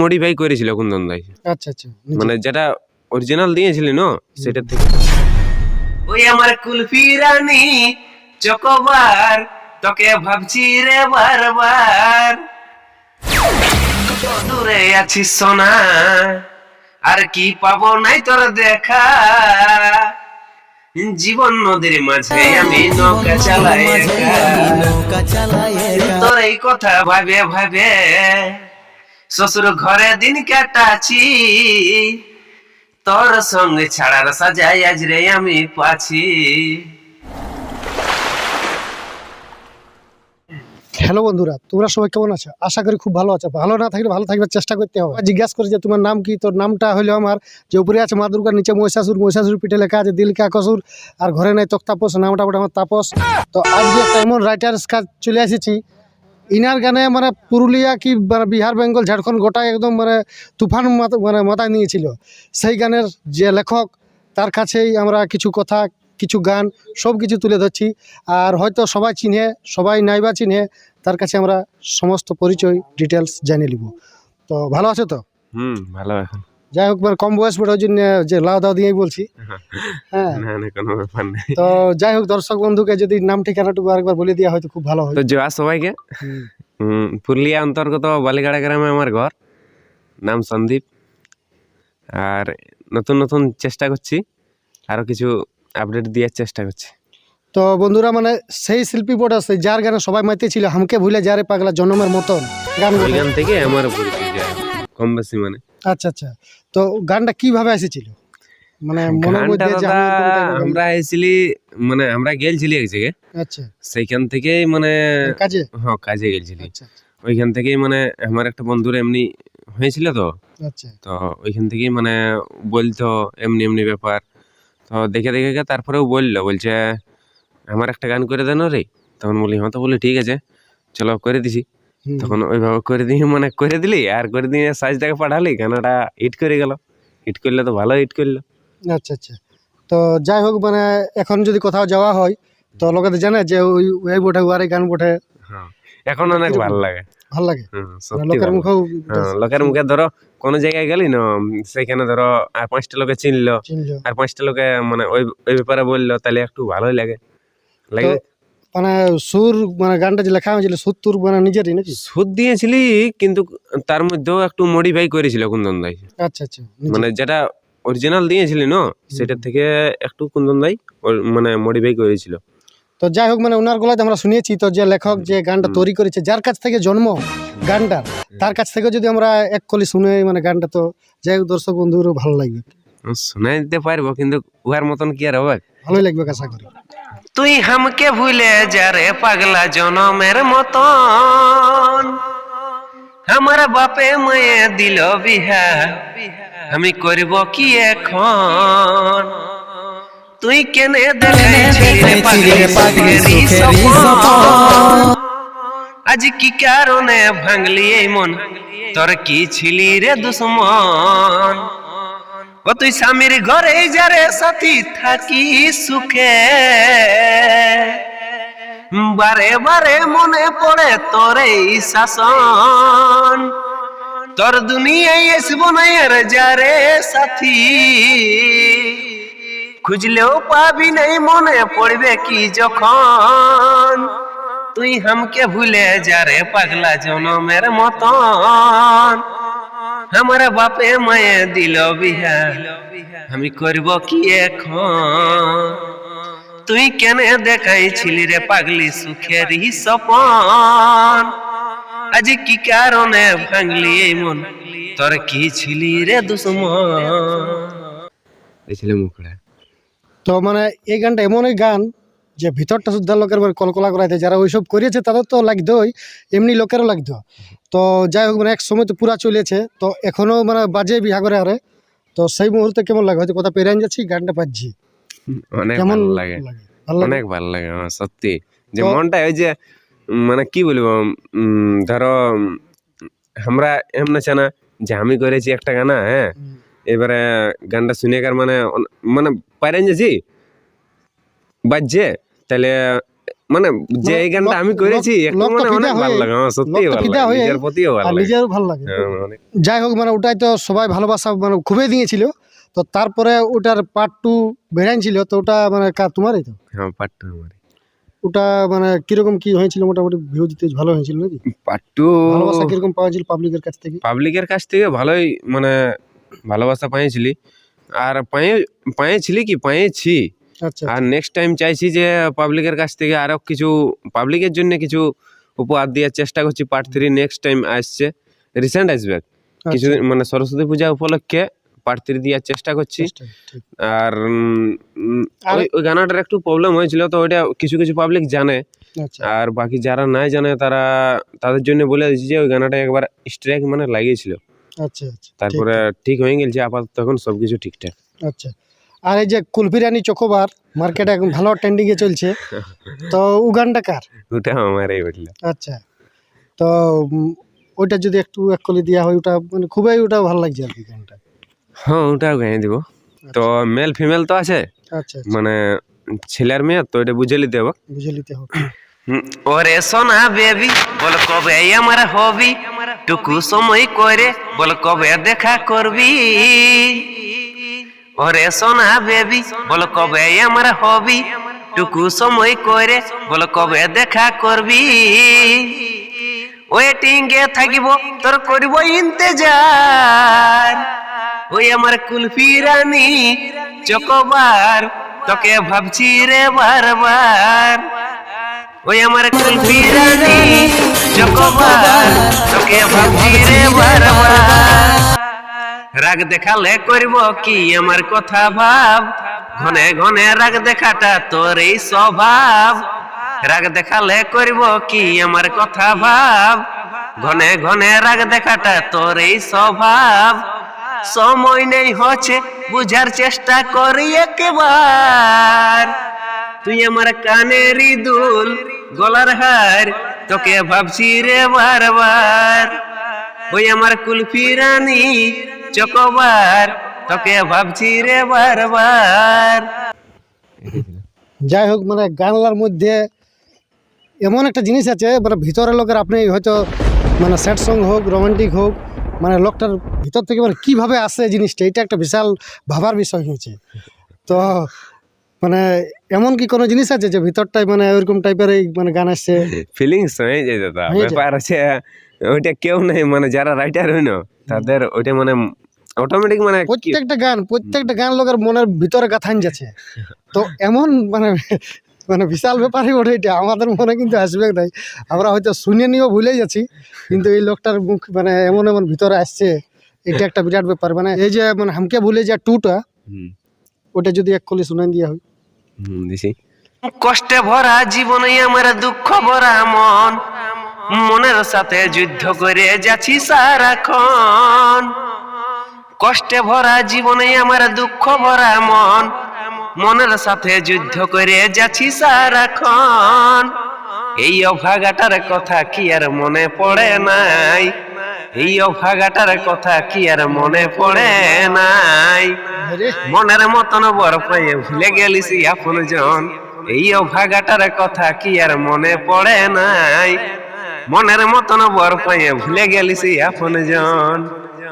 Modify করেছিল কুন্দন দাই আচ্ছা আচ্ছা মানে যেটা অরিজিনাল দিয়েছিলি না সেটা থেকে। ওই আমার কুলফি রানী চকবার তোকে ভাবছি রে বারবার। দূরে আছিস সোনা আর কি পাবো নাই তোর দেখা? জীবন নদীর মাঝে আমি নৌকা চালাই একা। তোর এই কথা ভাবে ভাবে। শ্বশুর ঘরে দিন কাটাছি তোর সঙ্গে ছাড়ার সাজাই আজ রে আমি পাছি হ্যালো বন্ধুরা, তোমরা সবাই কেমন আছো? আশা করি খুব ভালো আছো। ভালো না থাকলে ভালো থাকবার চেষ্টা করতে হবে। জিজ্ঞাসা করি যে তোমার নাম কি? তোর নামটা হলো আমার যে উপরে আছে মা দুর্গার নিচে মহিষাসুর মহিষাসুর পিঠে লেখা আছে, দিল কাকসুর আর ঘরে নাই তক তাপস নামটা বটে আমার তাপস। তো আজকে একটা এমন রাইটার্স কাজ চলে এসেছি। ইনার গানে মানে পুরুলিয়া কি মানে বিহার, বেঙ্গল, ঝাড়খণ্ড গোটাই একদম মানে তুফান মানে মাথায় নিয়েছিল। সেই গানের যে লেখক, তার কাছেই আমরা কিছু কথা, কিছু গান সব কিছু তুলে ধরছি। আর হয়তো সবাই চিনে, সবাই নাইবা চিনে, তার কাছে আমরা সমস্ত পরিচয় ডিটেলস জানিয়ে নিব। তো ভালো আছো তো? হুম, ভালো এখন। যাই হোক মানে কম বয়স বড় জন্য যে লাউ দাও দিয়েই বলছি। হ্যাঁ। না না কোনো ব্যাপার নেই। তো যাই হোক দর্শক বন্ধুকে যদি নাম ঠিকানাটুকু আরেকবার বলে দেওয়া হয়তো খুব ভালো হয়। তো জোয়া সবাইকে। পুরুলিয়া অন্তর্গত বালিগাড়া গ্রামে আমার ঘর। নাম সন্দীপ। আর নতুন নতুন চেষ্টা করছি। আরও কিছু আপডেট দেওয়ার চেষ্টা করছি। তো বন্ধুরা মানে সেই শিল্পী বড় সেই যার গানে সবাই মাইতে ছিল হামকে ভুলে যারে পাগলা জন্মের মতন গান গান থেকে আমার কম বেশি মানে। আচ্ছা আচ্ছা। তো গানটা কীভাবে এসেছিল? মানে মনের মধ্যে যে আমি এরকম type এর গান- আমরা এসেছিলি মানে আমরা গেলছিলি এক জায়গায়। আচ্ছা। সেইখান থেকেই মানে কাজে? হ্যাঁ কাজে গেলছিলি। আচ্ছা। ওইখান থেকেই মানে আমার একটা বন্ধুর এমনি হয়েছিল তো। আচ্ছা। তো ওইখান থেকেই মানে বলতো এমনি এমনি ব্যাপার। তো দেখে দেখে দেখে তারপরেও বলল বলছে আমার একটা গান করে দেন রে। তখন বলি হ্যাঁ তো বলি ঠিক আছে। চলো করে দিছি। তখন ওইভাবে করে দিয়ে মানে করে দিলি আর করে দিয়ে সাইজটাকে পাঠালি গানাটা হিট করে গেল। হিট করলে তো ভালো হিট করল। আচ্ছা আচ্ছা। তো যাই হোক মানে এখন যদি কোথাও যাওয়া হয় তো লোকেদের জানে যে ওই ওই বটে এই গান বটে। হ্যাঁ এখন অনেক ভালো লাগে। ভালো লাগে? মানে লোকের। মুখেও হ্যাঁ, লোকের মুখে ধরো কোনো জায়গায় গেলি না সেখানে ধরো আর পাঁচটা লোকে চিনলো আর পাঁচটা লোকে মানে ওই ওই ব্যাপারে বলল তাহলে একটু ভালোই লাগে। লাগে মানে সুর মানে গানটা যে লেখা হয়েছিল সুর তুর মানে নিজেরই নাকি? সুর দিয়েছিলি কিন্তু তার মধ্যেও একটু মডিফাই করেছিল কুন্দন দাই। আচ্ছা আচ্ছা মানে যেটা অরিজিনাল দিয়েছিলি না? সেটার থেকে একটু কুন্দন দাই মানে মডিফাই করেছিল। তো যাই হোক মানে ওনার গলাতে আমরা শুনিয়েছি তো যে লেখক যে গানটা তৈরি করেছে যার কাছ থেকে জন্ম গানটার তার কাছ থেকে যদি আমরা এক কলি শুনে মানে গানটা তো যাই হোক দর্শক বন্ধুরও ভালো লাগবে। শোনাই দিতে পারব কিন্তু উহার মতন কি আর হবে? ভালোই লাগবে আশা করি। তুই হামকে ভুলে যা রে পাগলা জনমের মতন। আমার বাপে মায়ে দিল বিহা আমি করব কি এখন? তুই কেনে আজ কি কারণে ভাঙলি এই মন? তোর কি ছিলি রে দুশ্মন? ও তুই স্বামীর ঘরে যারে সাথী থাকি সুখে। বারে বারে মনে পড়ে তোর শাসন। তোর দুনিয়ায় আসব না আর যারে সাথী। খুঁজলেও পাবি নাই, মনে পড়বে কি যখন। তুই হামকে ভুলে যারে পাগলা জনমের মতন। আমার বাপে মায়ে দিল বিহা। আমি করব কি এখন? তুই কেনে দেখাইছিলি রে পাগলি সুখেরই সপন আজ কি কারণে ভাঙলি এই মন? তোর কি ছিলি রে দুশ্মন? দেখছিলে মুখড়া। তো মানে এই গানটা এমনই গান যে ভিতরটা শুদ্ধ লোকের মানে কলকলা করাইতে যারা ওইসব করিয়েছে তাদের তো লাগতোই এমনি লোকেরও লাগতো। তো যাই হোক মানে এক সময় তো পুরা চলেছে তো এখনও মানে বাজে বিহা করে আরে। তো সেই মুহূর্তে কেমন লাগে? হয়তো কথা পেরিয়ে যাচ্ছি গানটা পাচ্ছি। অনেক ভালো লাগে। অনেক ভালো লাগে আমার সত্যি। যে মনটা ওই যে মানে কি বলব ধরো আমরা এমন আছে না যে আমি করেছি একটা গানা হ্যাঁ? এবারে গানটা শুনে কার মানে মানে পারেন যাচ্ছি? বাজছে? তাহলে মানে যে এই গানটা আমি করেছি মানে অনেক ভালো লাগে আমার সত্যি ভালো লাগে নিজের প্রতিও ভালো লাগে। নিজেরও ভালো লাগে। হ্যাঁ, যাই হোক মানে ওটাই তো সবাই ভালোবাসা মানে খুবই দিয়েছিল। তো তারপরে ওটার পার্ট টু বেরাইছিল তো ওটা মানে কার তোমারই তো? হ্যাঁ পাট্টু আমার ওটা মানে কীরকম কি হয়েছিল? মোটামুটি ভিউ দিতে ভালো হয়েছিল নাকি? পাট্টু ভালোবাসা কীরকম পাওয়া ছিল পাবলিকের কাছ থেকে? পাবলিকের কাছ থেকে ভালোই মানে ভালোবাসা পাইছিলি আর পায়ে পাইছিলি কি? পাইছি আর নেক্সট টাইম চাইছি যে পাবলিকের কাছ থেকে আরও কিছু পাবলিকের জন্য কিছু উপহার দেওয়ার চেষ্টা করছি। পার্ট থ্রি নেক্সট টাইম আসছে। রিসেন্ট আসবে। আচ্ছা, কিছুদিন মানে সরস্বতী পূজা উপলক্ষে পার্ট থ্রি দেওয়ার চেষ্টা করছি। আর ওই- গানাটার একটু প্রবলেম হয়েছিল তো ওইটা কিছু কিছু পাবলিক জানে। আচ্ছা। আর বাকি যারা নাই জানে তারা তাদের জন্য বলে দিচ্ছি যে ওই গানাটা একবার স্ট্রাইক মানে লাগিয়েছিল। আচ্ছা আচ্ছা তারপরে ঠিক হয়ে গেছে আপাতত তখন সবকিছু ঠিকঠাক। আচ্ছা। আর এই যে কুলফিরানি চকোবার মার্কেটে এখন ভালো ট্রেন্ডিং এ চলছে তো ও গানটা কার? ওটা আমারই উঠল আচ্ছা তো ওইটা যদি একটু এক কলি দেওয়া হয় ওটা মানে খুবই ওটা ভালো লাগছে আর কি গানটা। হ্যাঁ ওটাও গাইয়ে দিব। তো মেল ফিমেল তো আছে? আচ্ছা আচ্ছা, মানে ছেলের মেয়ে তো এটা বুঝে নিতে হবে। বুঝে নিতে হবে। ওরে সোনা বেবি বল কবে এই আমার হবি? টুকু সময় করে বল কবে দেখা করবি? ওরে সোনা বেবি, বল কবে আমার হবি? টুকু সময় করে, বল কবে দেখা করবি? ওয়েটিং এ থাকিব, তোর করিব ইন্তেজার। ওই আমার কুলফি রানী, চকবার, তোকে ভাবছি রে বারবার। ওই আমার কুলফি রানী, চকবার, তোকে ভাবছি রে বারবার। রাগ দেখালে করব কি আমার কথা ভাব? ঘনে ঘনে রাগ দেখাটা তোর এই স্বভাব। রাগ দেখালে করব কি আমার কথা ভাব? ঘনে ঘনে রাগ দেখাটা তোর এই স্বভাব। সময় নেই হচ্ছে, বুঝার চেষ্টা করি একবার। তুই আমার কানের দুল গলার হার, তোকে ভাবছি রে বারবার। ওই আমার কুলফি রানী চকবার তোকে ভাবছি রে বারবার। যাই হোক মানে গানলার মধ্যে এমন একটা জিনিস আছে মানে ভিতরের লোকের আপনি হয়তো মানে স্যাড সং হোক রোমান্টিক হোক মানে লোকটার ভিতর থেকে মানে কীভাবে আসে জিনিসটা এটা একটা বিশাল ভাবার বিষয় হয়েছে। তো মানে এমন কি কোনো জিনিস আছে যে ভিতরটাই মানে ওইরকম টাইপের এই মানে গান আসছে? ফিলিংস হয়ে যায় দাদা। ব্যাপার আছে ওইটা কেউ নেই মানে যারা রাইটার হয় না তাদের ওইটা মানে অটোমেটিক মানে প্রত্যেকটা গান প্রত্যেকটা গান লোকের মনের ভিতরে গাথান যাচ্ছে। তো এমন মানে মানে বিশাল ব্যাপারই ওঠে এটা আমাদের মনে কিন্তু আসবে নাই। আমরা হয়তো শুনে নিয়েও ভুলে যাচ্ছি কিন্তু এই লোকটার মুখ মানে এমন এমন ভিতরে আসছে এটা একটা বিরাট ব্যাপার। মানে এই যে মানে হামকে ভুলে যা টুটা ওটা যদি এক কলি শুনাই দিয়া হয়। কষ্টে ভরা জীবনে আমার দুঃখ ভরা মন। মনের সাথে যুদ্ধ করে যাচ্ছি সারাক্ষণ। কষ্টে ভরা জীবনে আমার দুঃখ ভরা মন। মনের সাথে যুদ্ধ করে যাচ্ছি সারাক্ষণ। এই অভাগাটার কথা কি আর মনে পড়ে নাই? এই অভাগাটার কথা কি আর মনে পড়ে নাই? মনের মতন বর পাইয়ে ভুলে গেলিস আপন জন। এই অভাগাটার কথা কি আর মনে পড়ে নাই? মনের মতন বর পাইয়ে ভুলে গেলিস আপন জন।